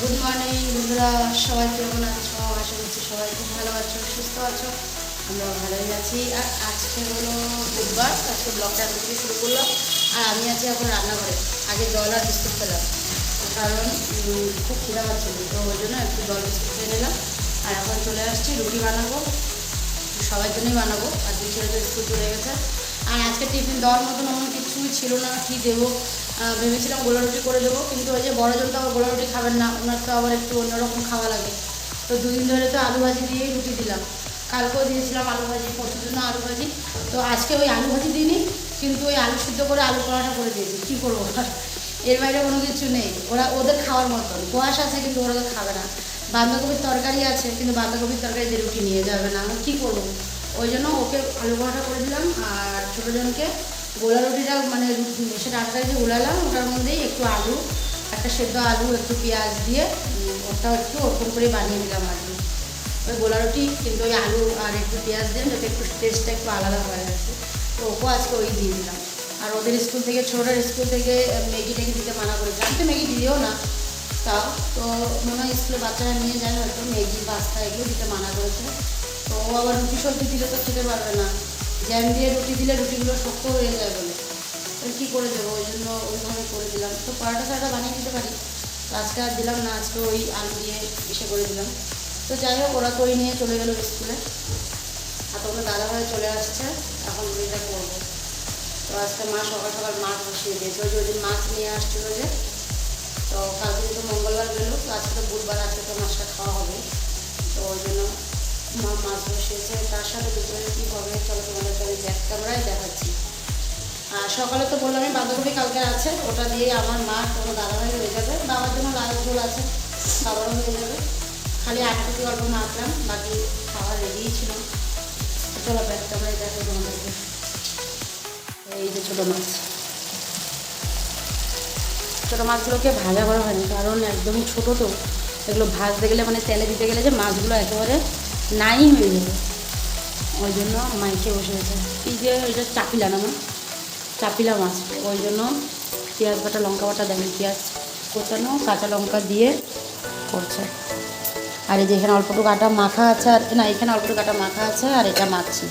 Good morning, বন্ধুরা, সবাই কেমন আছো? আশা করছি সবাই খুব ভালো আছো, সুস্থ আছো। আমরা ভালোই আছি। আর আজকে হলো বুধবার, আজকে ব্লগটা আমি থেকে শুরু করলাম। আর আমি আছি এখন রান্নাঘরে। আগে জল আর বিস্কুট খেলাম। কারণ খুব খিদা পাচ্ছিল, তো ওই জন্য একটু জল বিস্কুট খেয়ে নিলাম। আর এখন চলে আসছি, রুটি বানাবো। সবার জন্যই বানাবো। আর দুই ছেলে তো স্কুল চলে গেছে। আর আজকে টিফিন দেওয়ার মতন অন্য কিছুই ছিল না, কী দেবো? ভেবেছিলাম গোলা রুটি করে দেবো, কিন্তু ওই যে বড়জন তো আবার গোলা রুটি খাবেন না, ওনার তো আবার একটু অন্যরকম খাওয়া লাগে। তো দুদিন ধরে তো আলু ভাজি দিয়েই রুটি দিলাম। কালকেও দিয়েছিলাম আলু ভাজি, পরশুর জন্য আলু ভাজি। তো আজকে ওই আলু ভাজি দিইনি, কিন্তু ওই আলু সিদ্ধ করে আলু পরোটা করে দিয়েছি। কী করব আর এর বাইরে কোনো কিছু নেই। ওরা ওদের খাওয়ার মতন। কোয়াশ আছে, কিন্তু ওরা খাবে না। বাঁধাকপির তরকারি আছে, কিন্তু বাঁধাকপির তরকারি দিয়ে রুটি নিয়ে যাবে না। আমি কী করব? ওই জন্য ওকে আলু পরোটা করে দিলাম। আর ছোটোজনকে গোলা রুটিটা মানে সেটা আটটা যে গোলালাম, ওটার মধ্যেই একটু আলু, একটা সেদ্ধ আলু, একটু পেঁয়াজ দিয়ে ওটা একটু ওরকম করে বানিয়ে দিলাম আর কি। ওই গোলা রুটি, কিন্তু ওই আলু আর একটু পেঁয়াজ দিয়ে, যাতে একটু টেস্টটা একটু আলাদা হয়ে গেছে তো ওকেও আজকে ওই দিয়ে দিলাম। আর ওদের স্কুল থেকে ছোটোর স্কুল থেকে ম্যাগি ট্যাগি দিতে মানা করেছে। আমি তো ম্যাগি দিও না। তাও তো মনে হয় স্কুলে বাচ্চারা নিয়ে যায় হয়তো ম্যাগি, পাস্তা এগুলো দিতে মানা করেছে। তো ও আবার রুটি সবজি দিলে তো খেতে পারবে না। জ্যাম দিয়ে রুটি দিলে রুটিগুলো শক্ত হয়ে যায় বলে। তো কী করে দেবো? ওই জন্য ওইভাবে করে দিলাম। তো পরোটা সারটা বানিয়ে দিতে পারি। তো আজকে আর দিলাম না, আজকে ওই আলু দিয়ে এসে করে দিলাম। তো যাই হোক, ওরা করে নিয়ে চলে গেলো স্কুলে। আর তখন দাদাভাই চলে আসছে। এখন রুটিটা করব। তো আজকে মা সকাল সকাল মাছ বসিয়ে দিয়েছে। ওই যে ওই দিন মাছ নিয়ে আসছিল যে, তো কালকে তো মঙ্গলবার গেলো, তো আজকে তো বুধবার, আজকে তো মাছটা খাওয়া হবে। তো ওই জন্য মা মাছ বসিয়েছে তার সাথে দুপুরে কী হবে? চলো তোমাদের আমি ব্যাক ক্যামেরায় দেখাচ্ছি। আর সকালে তো বললামই বাঁধাকপি কালকে আছে, ওটা দিয়ে আমার মা কোনো দাদাভাই হয়ে যাবে বাবার জন্য লাল ঝোল আছে বাবারও হয়ে যাবে। খালি আটটুকু অল্প মাখলাম, বাকি খাওয়া রেডিই ছিল। চলো ব্যাক ক্যামেরায় দেখো তোমাদেরকে। এই যে ছোটো মাছ। ছোটো মাছগুলোকে ভাজা করা হয়নি, কারণ একদমই ছোটো তো। এগুলো ভাজতে গেলে মানে তেলে দিতে গেলে যে মাছগুলো একেবারে নাই হয়ে যাবে ওই জন্য মাইকে বসে গেছে। এই যে ওইটা চাপিলা না চাপিলা মাছ। ওই জন্য পেঁয়াজ বাটা, লঙ্কা বাটা দেয়নি পেঁয়াজ কোচানো, কাঁচা লঙ্কা দিয়ে করছে। আর এই যে এখানে অল্পটুকু আটা মাখা আছে আর, না, এখানে অল্পটুকু আটা মাখা আছে আর এটা মাখছি।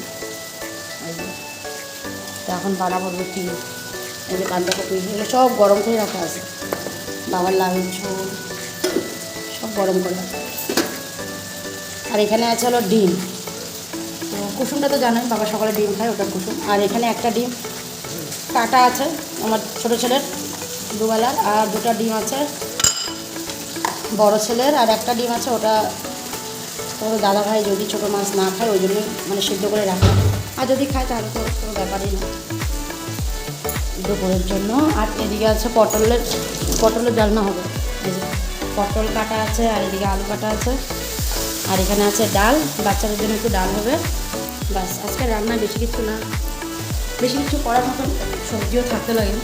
এখন বানাবো রুটি। এই যে বাঁধাকপি এগুলো সব গরম করে রাখা আছে। বাবার লাউয়ের ঝোল, সব গরম করে রাখা আছে। আর এখানে আছে হলো ডিম। তো কুসুমটা তো জানেন বাবা সকালে ডিম খায় ওটা কুসুম। আর এখানে একটা ডিম, কাটা আছে আমার ছোটো ছেলের দুবেলার, আর দুটো ডিম আছে বড় ছেলের, আর একটা ডিম আছে ওটা তোর দাদা ভাই যদি ছোটো মাছ না খায়, ওই জন্যই মানে সিদ্ধ করে রাখে। আর যদি খায় তাহলে তো কোনো ব্যাপারই না। দুপুরের জন্য। আর এদিকে আছে পটলের পটলের ডালনা হবে। পটল কাটা আছে, আর এদিকে আলু কাটা আছে। আর এখানে আছে ডাল বাচ্চাদের জন্য একটু ডাল হবে। বাস আজকে রান্না বেশি কিছু না। বেশি কিছু করার মতন সবজিও থাকতে লাগে।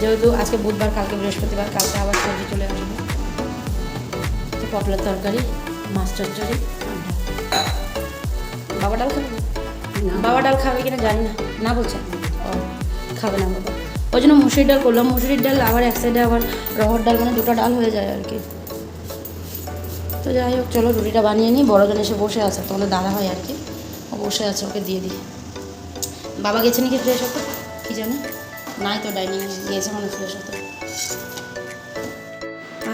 যেহেতু আজকে বুধবার কালকে বৃহস্পতিবার কালকে আবার সবজি চলে আসবে। তো পটলের তরকারি মাছ চচ্চড়ি ডাল। বাবা ডাল খাবে? না? বাবা ডাল খাবে কিনা জানি না। না বলছে? ও খাবে না বাবা। ওই জন্য মুসুরির ডাল করলাম। মুসুরির ডাল আবার এক সাইডে আবার রহর ডাল মানে দুটো ডাল হয়ে যায় আর কি। তো যাই হোক, চলো রুটিটা বানিয়ে নিই। বড়জন এসে বসে আছে তাহলে দাদা হয় আর কি। ও বসে আছে, ওকে দিয়ে দিই। বাবা গেছে নাকি ফ্রেশ হতো? কী জানি? নাই তো, ডাইনিং গিয়েছে মানে ফ্রেশ হতে।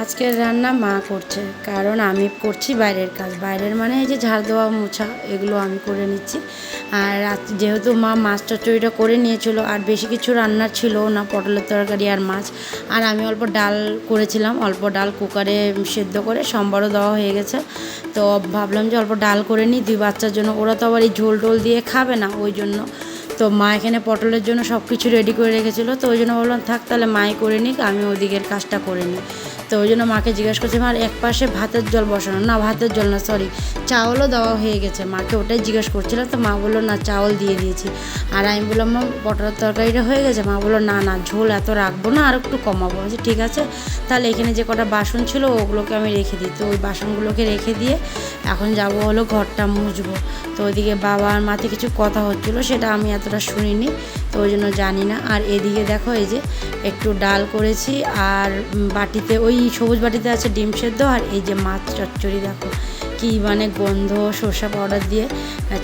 আজকের রান্না মা করছে, কারণ আমি করছি বাইরের কাজ। বাইরের মানে এই যে ঝাড় দেওয়া মোছা, এগুলো আমি করে নিচ্ছি। আর যেহেতু মা মাছ চচ্চড়িটা করে নিয়েছিল, আর বেশি কিছু রান্নার ছিল না, পটলের তরকারি আর মাছ। আর আমি অল্প ডাল করেছিলাম, অল্প ডাল কুকারে সেদ্ধ করে সম্বারও দেওয়া হয়ে গেছে। তো ভাবলাম যে অল্প ডাল করে নিই, দুই বাচ্চার জন্য। ওরা তো আবার এই ঝোল টোল দিয়ে খাবে না ওই জন্য। তো মা এখানে পটলের জন্য সব কিছু রেডি করে রেখেছিলো। তো ওই জন্য বললাম থাক তাহলে মাই করে নিক, আমি ওদিকের কাজটা করে নিই। তো ওই জন্য মাকে জিজ্ঞেস করছি মার এক পাশে ভাতের জল বসানো। না, ভাতের জল না সরি চাউলও দেওয়া হয়ে গেছে। মাকে ওটাই জিজ্ঞেস করছিলাম, তো মা বলল, না, চাউল দিয়ে দিয়েছি। আর আমি বললাম, মা, পটলের তরকারিটা হয়ে গেছে? মা বলল, না না, ঝোল এত রাখব না, আর একটু কমাবো। বলছি, ঠিক আছে, তাহলে এখানে যে কটা বাসন ছিল, ওগুলোকে আমি রেখে দিই। তো ওই বাসনগুলোকে রেখে দিয়ে এখন যাব হলো ঘরটা মুছবো। তো ওইদিকে বাবা আর মাতে কিছু কথা হচ্ছিল, সেটা আমি এতটা শুনিনি, তো ওই জন্য জানি না। আর এদিকে দেখো, এই যে একটু ডাল করেছি, আর বাটিতে ওই সবুজ বাটিতে আছে ডিম সেদ্ধ আর এই যে মাছ চচ্চড়ি, দেখো কি মানে গন্ধ, সর্ষা পাউডার দিয়ে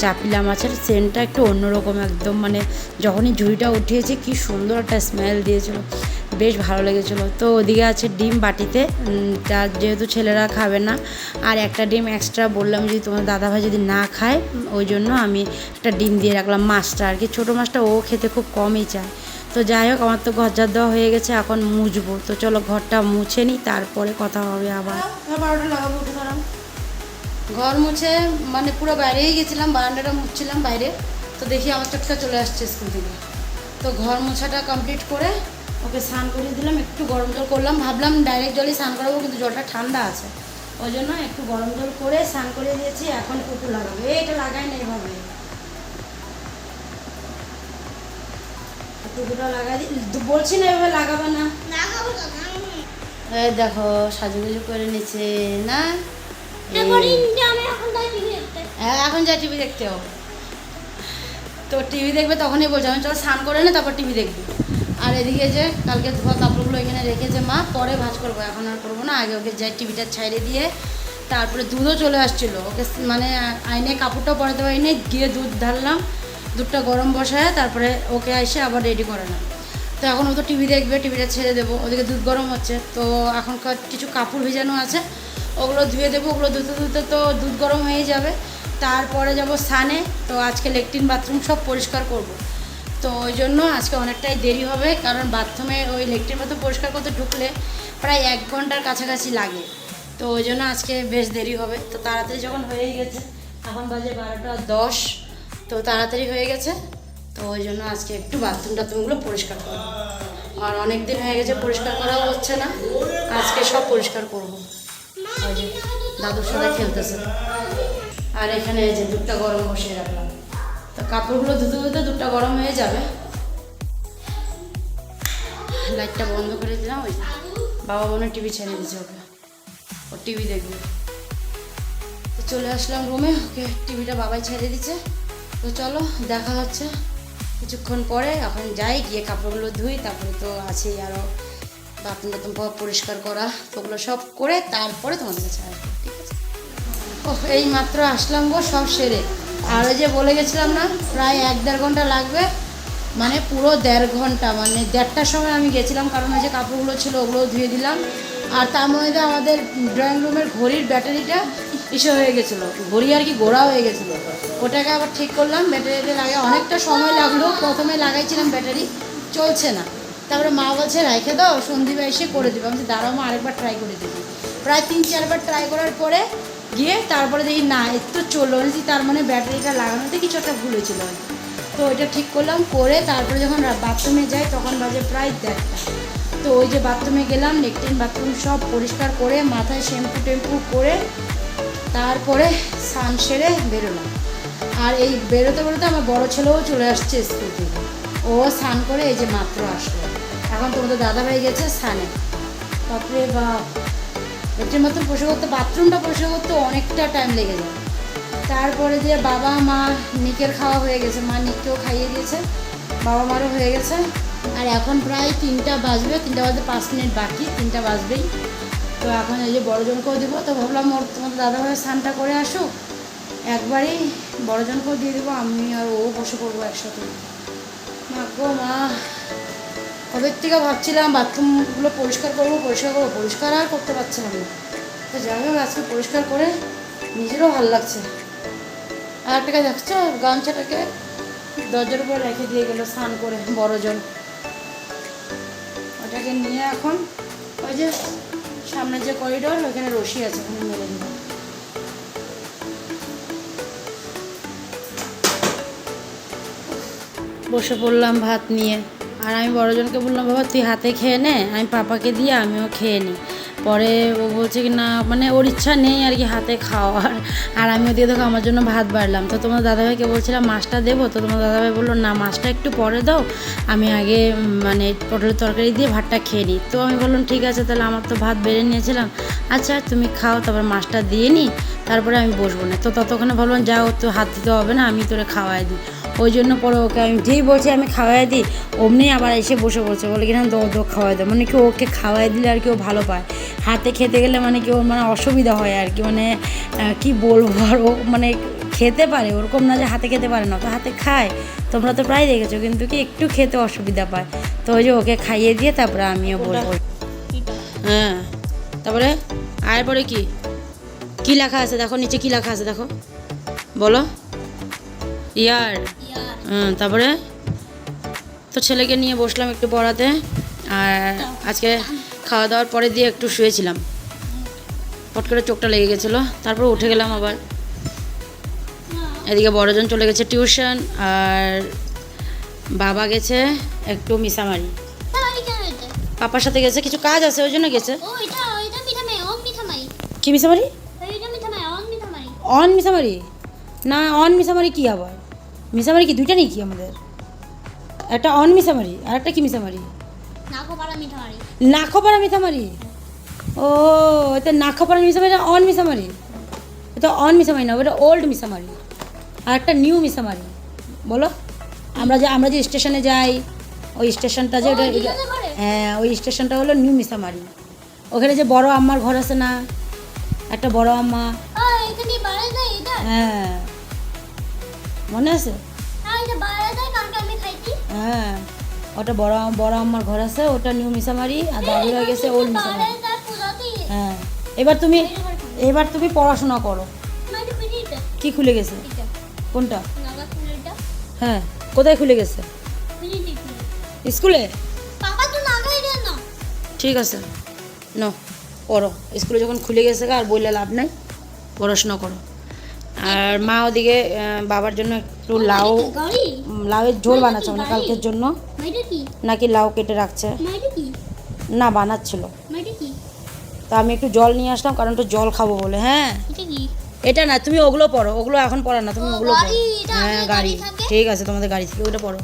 চাপিলা মাছের সেন্টটা একটু অন্যরকম একদম মানে যখনই ঝুড়িটা উঠিয়েছে কি সুন্দর একটা স্মেল দিয়েছিল, বেশ ভালো লেগেছিলো। তো ওদিকে আছে ডিম বাটিতে যার যেহেতু ছেলেরা খাবে না, আর একটা ডিম এক্সট্রা বললাম যদি তোমার দাদাভাই যদি না খায়, ওই জন্য আমি একটা ডিম দিয়ে রাখলাম মাছটা আর কি। ছোটো মাছটা ও খেতে খুব কমই চায়। তো যাই হোক, আমার তো ঘর ঝাড় দেওয়া হয়ে গেছে, এখন মুছবো। তো চলো ঘরটা মুছে নিই তারপরে কথা হবে আবার। লাগাবো ঘর মুছে মানে পুরো বাইরেই গেছিলাম, বারান্দাটা মুছছিলাম বাইরে। তো দেখি আমার চোখটা চলে আসছে স্কুল থেকে। তো ঘর মোছাটা কমপ্লিট করে ওকে স্নান করিয়ে দিলাম, একটু গরম জল করলাম। ভাবলাম ডাইরেক্ট জলে স্নান করাবো, কিন্তু জলটা ঠান্ডা আছে। ওই জন্য একটু গরম জল করে স্নান করিয়ে দিয়েছি, এখন কুকুর লাগাবো। এইটা লাগাই না এভাবে। কুকুরটা লাগাই বলছি না এভাবে লাগাবে না। এই দেখো সাজুগুজু করে নিচ্ছে না? হ্যাঁ এখন যা টিভি দেখতে হবে। তো টিভি দেখবে তখনই বলছে আমি চলো স্নান করে নে তারপর টিভি দেখবি। আর এদিকে যে কালকে ধোয়া কাপড়গুলো এখানে রেখেছে মা পরে ভাজ করব এখন আর করব না। আগে ওকে যাই টিভিটা ছাইড়ে দিয়ে তারপরে দুধও চলে আসছিল। ওকে মানে আইনে কাপড়টাও পরাতে পারিনি গিয়ে দুধ ঢাললাম। দুধটা গরম বসায়, তারপরে ওকে এসে আবার রেডি করে না তো এখন ও তো টিভি দেখবে টিভিটা ছেড়ে দেবো, ওদিকে দুধ গরম হচ্ছে। তো এখনকার কিছু কাপড় ভেজানো আছে, ওগুলো ধুয়ে দেবো, ওগুলো ধুতে ধুতে তো দুধ গরম হয়ে যাবে। তারপরে যাব স্নানে, তো আজকে লেট্রিন বাথরুম সব পরিষ্কার করব। তো ওই জন্য আজকে অনেকটাই দেরি হবে, কারণ বাথরুমে ওই লেট্রিন বাথরুম পরিষ্কার করতে ঢুকলে প্রায় এক ঘণ্টার কাছাকাছি লাগে। তো ওই জন্য আজকে বেশ দেরি হবে। তো তাড়াতাড়ি যখন হয়েই গেছে, এখন বাজে বারোটা দশ। তো তাড়াতাড়ি হয়ে গেছে। তো ওই জন্য আজকে একটু বাথরুম টাথরুমগুলো পরিষ্কার করব আর অনেক দিন হয়ে গেছে পরিষ্কার করাও হচ্ছে না। আজকে সব পরিষ্কার করব। ওই যে দাদুর সাথে খেলতেছে। আর এখানে এই যে দুধটা গরম বসিয়ে রাখলাম। তো কাপড়গুলো ধুতে ধুতে দুধটা গরম হয়ে যাবে। লাইটটা বন্ধ করে দিলাম। ওই বাবা মনে টিভি ছেড়ে দিয়েছে ওকে। ও টিভি দেখবে। তো চলে আসলাম রুমে ওকে টিভিটা বাবাই ছেড়ে দিচ্ছে তো চলো, দেখা হচ্ছে। কিছুক্ষণ পরে এখন যাই, গিয়ে কাপড়গুলো ধুই, তারপরে তো আছেই আরও বাথরুম টাথরুম পরিষ্কার করা, ওগুলো সব করে তারপরে তোমাদের কাছে আসব, ঠিক আছে? ও এই মাত্র আসলাম গো, সব সেরে। আর ওই যে বলে গেছিলাম না, প্রায় এক দেড় ঘণ্টা লাগবে মানে পুরো দেড় ঘণ্টা মানে দেড়টার সময় আমি গেছিলাম, কারণ ওই যে কাপড়গুলো ছিল ওগুলো ধুয়ে দিলাম। আর তার মধ্যে আমাদের ড্রয়িং রুমের ঘড়ির ব্যাটারিটা ইসে হয়ে গেছিল, ঘড়ি আর কি গোড়া হয়ে গেছিল। ওটাকে আবার ঠিক করলাম ব্যাটারিটা লাগে অনেকটা সময় লাগল। প্রথমে লাগাইছিলাম ব্যাটারি, চলছে না। তারপরে মা বলছে রেখে দাও সন্ধিবা এসে করে দেবে। আমি দাঁড়াও মা, আরেকবার ট্রাই করে দেখি। প্রায় তিন, চারবার ট্রাই করার পরে গিয়ে তারপরে দেখি, না একটু চলল। বলছি, তার মানে ব্যাটারিটা লাগানোতে কিছু একটা ভুল হয়েছিল। তো ওইটা ঠিক করলাম, করে তারপরে যখন বাথরুমে যাই, তখন বাজে প্রায় দেড়টা। তো ওই যে বাথরুমে গেলাম লেট্রিন বাথরুম সব পরিষ্কার করে, মাথায় শ্যাম্পু টেম্পু করে তারপরে স্নান সেরে বেরোলাম। আর এই বেরোতে বেরোতে আমার বড় ছেলেও চলে আসছে স্কুল থেকে। ও স্নান করে এই যে মাত্র আসলো। এখন তোমাদের দাদাভাই গেছে স্নানে। তারপরে বা লেট্রিন বাথরুম পরিষ্কার করতে, বাথরুমটা পরিষ্কার করতে অনেকটা টাইম লেগে যায়। তারপরে যে বাবা, মা নিকের খাওয়া হয়ে গেছে। মা নিককেও খাইয়ে দিয়েছে। বাবা মারও হয়ে গেছে। আর এখন প্রায় তিনটা বাজবে। তিনটা বাজতে পাঁচ মিনিট বাকি, তিনটা বাজবেই। তো এখন এই যে বড়জনকেও দেবো। তো ভাবলাম ওর তোমাদের দাদাভাই স্নানটা করে আসুক। একবারেই বড়জনকেও দিয়ে দেবো, আমি আর ও বসে পড়ব একসাথে। মা গো, মা। কবের থেকে ভাবছিলাম বাথরুমগুলো পরিষ্কার করব পরিষ্কার করব, পরিষ্কার আর করতে পারছিলাম না। তো যাই হোক, আজকে পরিষ্কার করে নিজেরও ভালো লাগছে। আর একটা কাজ দেখছ, গামছাটাকে দরজার উপর রেখে দিয়ে গেলো স্নান করে বড়জন। ওটাকে নিয়ে এখন ওই যে সামনে যে করিডোর ওখানে রশি আছে, ওখানে বসে পড়লাম ভাত নিয়ে। আর আমি বড়জনকে বললাম, বাবা, তুই হাতে খেয়ে নে, আমি পাপাকে দিয়ে আমিও খেয়ে নিই পরে ও বলছে কি, না মানে ওর ইচ্ছা নেই আর কি হাতে খাওয়ার। আর আমি ওদিকে দেখো আমার জন্য ভাত বাড়লাম। তো তোমার দাদাভাইকে বলছিলাম, মাছটা দেবো? তো তোমার দাদাভাই বলল, না, মাছটা একটু পরে দাও, আমি আগে মানে পটলের তরকারি দিয়ে ভাতটা খেয়ে নিই তো আমি বললাম, ঠিক আছে, তাহলে আমার তো ভাত বেড়ে নিয়েছিলাম। আচ্ছা তুমি খাও, তারপর মাছটা দিয়ে নিই তারপরে আমি বসবো। না তো ততক্ষণে ভাবলাম যাও তো হাত দিতে হবে না, আমি তোরে খাওয়াই দিই। ওই জন্য পরে ওকে আমি যেই বলছি আমি খাওয়াই দিই অমনি আবার এসে বসে পড়ছে। বলে কিনা দো দো খাওয়াই দেয় মানে কি ওকে খাওয়াই দিলে আর কি ও ভালো পায়। হাতে খেতে গেলে মানে কি ওর মানে অসুবিধা হয় আর কি। মানে কি বলব? আর ও মানে খেতে পারে ওরকম না যে হাতে খেতে পারে না। তো হাতে খায়। তোমরা তো প্রায় দেখেছ কিন্তু কি একটু খেতে অসুবিধা পায়। তো ওই যে ওকে খাইয়ে দিয়ে তারপরে আমিও বলব হ্যাঁ। তারপরে আর পরে কি? কি লেখা আছে দেখো নিচে কি লেখা আছে দেখো। বলো। ইয়ার? হ্যাঁ তারপরে? তো ছেলেকে নিয়ে বসলাম একটু পড়াতে আর আজকে খাওয়া দাওয়ার পরে দিয়ে একটু শুয়েছিলাম। পট করে চোখটা লেগে গেছিল তারপর উঠে গেলাম আবার। এদিকে বড়জন চলে গেছে টিউশন আর বাবা গেছে একটু মিসামারি পাপার সাথে গেছে কিছু কাজ আছে ওই জন্য গেছে। কি মিসামারি অন মিসামারি না অন মিসামারি কি আবার? মিসামারি কি? দুইটা নেই কি আমাদের? একটা অন মিসামারি আর একটা কি মিসামারি? নাখোপাড়া মিসামারি ও এটা নাখোপাড়া মিসামারি অন মিসামারি? এটা অন মিসামারি না ওটা ওল্ড মিসামারি। আর একটা নিউ মিসামারি। বলো আমরা যে আমরা যে স্টেশনে যাই ওই স্টেশনটা যে ওটা হ্যাঁ ওই স্টেশনটা হলো নিউ মিসামারি। ওখানে যে বড় আম্মার ঘর আছে না একটা বড় আম্মা। হ্যাঁ। মনে আছে? হ্যাঁ ওটা বড় বড় আম্মার ঘর আছে ওটা নিউ মিসামারি আর দাদুরা গেছে ওল্ড মিসামারি হ্যাঁ এবার তুমি এবার তুমি পড়াশোনা করো। কি খুলে গেছে? কোনটা? হ্যাঁ কোথায় খুলে গেছে? স্কুলে? ঠিক আছে নো পড়ো। স্কুলে যখন খুলে গেছে আর বললে লাভ নাই পড়াশোনা করো। আর মা ওদিকে বাবার জন্য একটু লাউ লাউয়ের ঝোল বানাচ্ছে মানে কালকের জন্য। নাকি লাউ কেটে রাখছে। না বানাচ্ছিল। তো আমি একটু জল নিয়ে আসলাম কারণ একটু জল খাব বলে হ্যাঁ? এটা না তুমি ওগুলো পড়ো ওগুলো এখন পড়ো না তুমি ওগুলো হ্যাঁ গাড়ি। ঠিক আছে তোমাদের গাড়ি থেকে ওটা পড়ো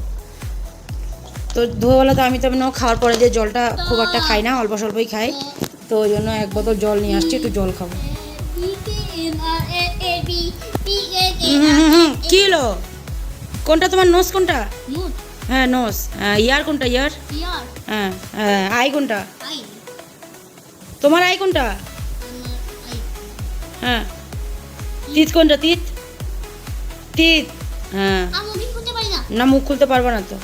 তো ধোয়াবেলা তো আমি তো না খাওয়ার পরে যে জলটা খুব একটা খাই না অল্প স্বল্পই খাই। তো ওই জন্য এক বোতল জল নিয়ে আসছি একটু জল খাব। কি হলো? কোনটা তোমার নোস কোনটা? হ্যাঁ নোস ইয়ার কোনটা ইয়ার হ্যাঁ হ্যাঁ আই কোনটা? তোমার আই কোনটা? হ্যাঁ। তিত কোনটা তিত তিত হ্যাঁ। না। মুখ খুলতে পারব না তো।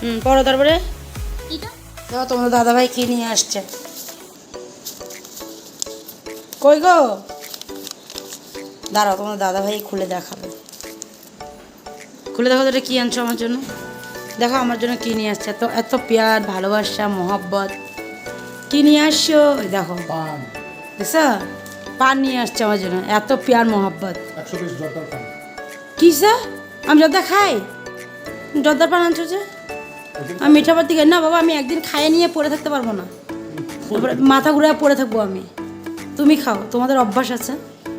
হুম পড়ো তারপরে। দেখো তোমার দাদাভাই কি নিয়ে আসছে। কই গো? দাঁড়াও তোমার দাদাভাই খুলে দেখাবে। খুলে দেখো তো এটা কী আনছো আমার জন্য? দেখো আমার জন্য কী নিয়ে আসছে এত এত পেয়ার ভালোবাসা মহব্বত। কী নিয়ে আসছো? দেখো। পান। দেখছ? পান নিয়ে আসছে আমার জন্য এত পেয়ার মহব্বত। কি স্যার আমি জর্দা খাই? জর্দার পান আনছো যে? আমি মিঠাপার দিকে না বাবা আমি একদিন খাইয়ে নিয়ে পড়ে থাকতে পারব না। মাথা ঘুরে পড়ে থাকব আমি। তুমি খাও তোমাদের অভ্যাস আছে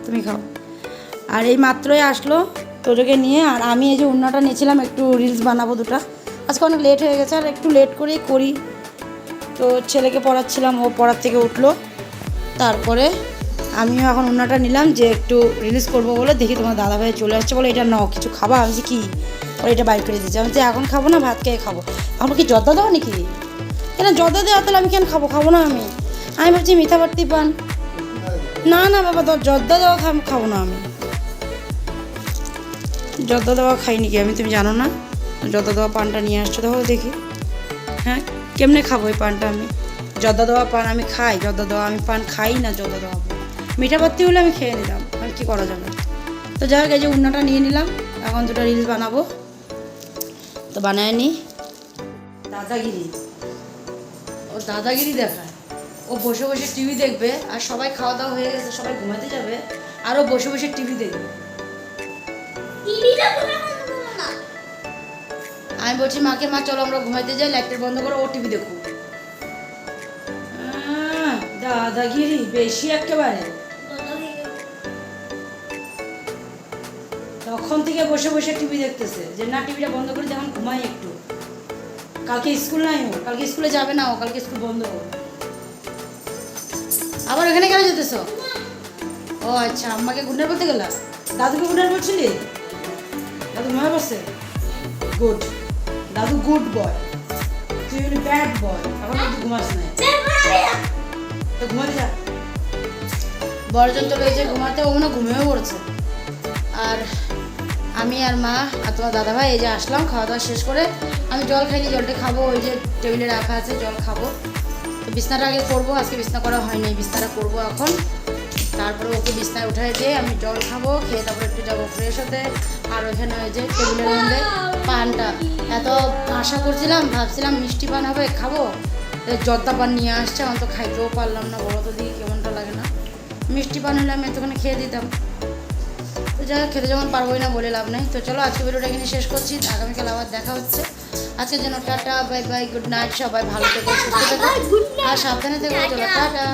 তুমি খাও। আর এই মাত্রই আসলো তোজোকে নিয়ে আর আমি এই যে উন্নাটা নিয়েছিলাম একটু রিলস বানাবো দুটা। আজকে অনেক লেট হয়ে গেছে আর একটু লেট করেই করি। তো ছেলেকে পড়াচ্ছিলাম ও পড়ার থেকে উঠল। তারপরে আমিও এখন উন্নাটা নিলাম যে একটু রিলিজ করব বলে দেখি তোমার দাদা ভাই চলে আসছে বলে এটা নাও কিছু খাবা? আমি বলছি কি? ওরা এটা বাইর করে দিয়েছে আমি বলছি, এখন খাব না ভাত খেয়ে খাব। আমার কি জর্দা দেওয়া নাকি? কেন জর্দা দেওয়া তাহলে আমি কেন খাব? খাব না আমি। আমি ভাবছি বাড়তি পান। না না বাবা তো জর্দা দেওয়া খাব না আমি। জর্দা দেওয়া খাইনি কি? আমি তুমি জানো না? যত দেওয়া পানটা নিয়ে আসছো, দেখো দেখি। হ্যাঁ কেমনে খাব এই পানটা আমি? জর্দা দেওয়া পান আমি খাই, জর্দা দেওয়া আমি পান খাই না জর্দা দেওয়া মিঠা পাত্তি হলে আমি খেয়ে নিলাম, আর কি করা যাবে? তো যাই হোক, এই যে উন্নাটা নিয়ে নিলাম, এখন দুটো রিলস বানাবো। তো বানায় নি দাদাগিরি। ও দাদাগিরি দেখায়। ও বসে বসে টিভি দেখবে, আর সবাই খাওয়া দাওয়া হয়ে গেছে, সবাই ঘুমাতে যাবে, আর ও বসে বসে টিভি দেখবে। আমি বলছি মাকে মা চলো আমরা ঘুমাইতে যাই লাইটটা বন্ধ করো ও টিভি আহ, দাদাগিরি বেশি একেবারে। তখন থেকে বসে বসে টিভি দেখতেছে। যে না টিভিটা বন্ধ করে যেমন ঘুমাই একটু। কালকে স্কুল নাই ও কালকে স্কুলে যাবে না ও কালকে স্কুল বন্ধ ও। আবার ওখানে কেন যেতেছ? ও আচ্ছা আম্মাকে গুন্ডার বলতে গেলাম দাদুকে গুন্ডার বলছিলি দাদু ঘুমায় বসে গুড দাদু গুড বয় তুই হলি ব্যাড বয় এখন তুই ঘুমাস না তো ঘুমাতে যা। বড়জন তো রয়েছে ঘুমাতে ও মনে ঘুমিয়েও পড়েছে। আর আমি আর মা আর তোমার দাদা ভাই এই যে আসলাম, খাওয়া দাওয়া শেষ করে আমি জল খাইনি, জলটা খাব, ওই যে টেবিলে রাখা আছে, জল খাব। তো বিছনাটা আগে করব, আজকে বিছনা করা হয়নি, বিছনাটা করব এখন। তারপরে ওকে বিছনায় উঠাই দিয়ে আমি জল খাব, খেয়ে তারপরে একটু যাব ফ্রেশ হতে। আর ওইখানে ওই যে টেবিলের মধ্যে পানটা। এত আশা করছিলাম, ভাবছিলাম মিষ্টি পান হবে, খাব। জর্দা পান নিয়ে আসছে, আমি তো খাইতেও পারলাম না, বলো তো দিকে কেমনটা লাগে না। মিষ্টি পান হলে আমি এতক্ষণে খেয়ে দিতাম। তো যাই খেতে যখন পারবোই না বলে লাভ নেই। তো চলো, আজকে ভিডিওটা এখানে শেষ করছি। আগামীকাল আবার দেখা হচ্ছে। আজকের জন্য tata, bye bye, good night, সবাই ভালো থেকো, সুস্থ থেকো। আর সাবধানে থেকো, চলো, টাটা।